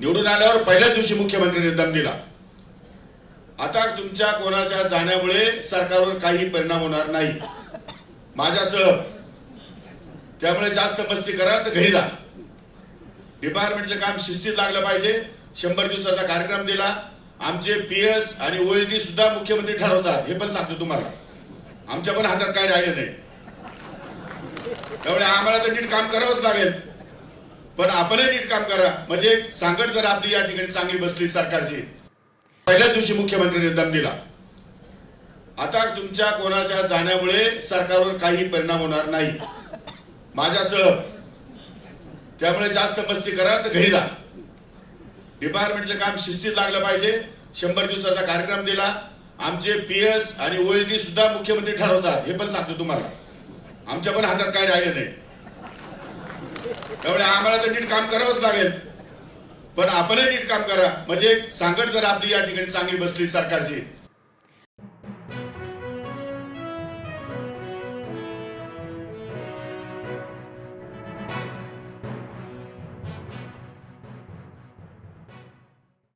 निवडून आल्यावर पहिल्याच दिवशी मुख्यमंत्र्यांनी दम दिला. आता तुमच्या कोणाच्या जाण्यामुळे सरकारवर काही परिणाम होणार नाही. माझ्यासह त्यामुळे जास्त मस्ती करा तर घरी जा. डिपार्टमेंटचं काम शिस्तीत लागलं पाहिजे. शंभर दिवसाचा कार्यक्रम दिला. आमचे पी एस आणि ओएसडी सुद्धा मुख्यमंत्री ठरवतात. हे पण सांगतो तुम्हाला. आमच्या पण हातात काय राहिलं नाही. त्यामुळे आम्हाला तर नीट काम करावंच लागेल. पण आपणही नीट काम करा. म्हणजे सांगड जर आपली या ठिकाणी चांगली बसली सरकारची पहिल्याच दिवशी मुख्यमंत्र्यांनी दम दिला. आता तुमच्या कोणाच्या जाण्यामुळे सरकारवर काही परिणाम होणार नाही. माझ्यासह त्यामुळे जास्त मस्ती करा तर घरी जा. डिपार्टमेंटचं काम शिस्तीत लागलं पाहिजे. शंभर दिवसाचा कार्यक्रम दिला. आमचे पी एस आणि ओएसडी सुद्धा मुख्यमंत्री ठरवतात. हे पण सांगतो तुम्हाला. आमच्या पण हातात काय राहिलं नाही. त्यामुळे आम्हाला तर नीट काम करावंच लागेल. पण आपणही नीट काम करा. म्हणजे सांगड जर आपली या ठिकाणी चांगली बसली सरकारची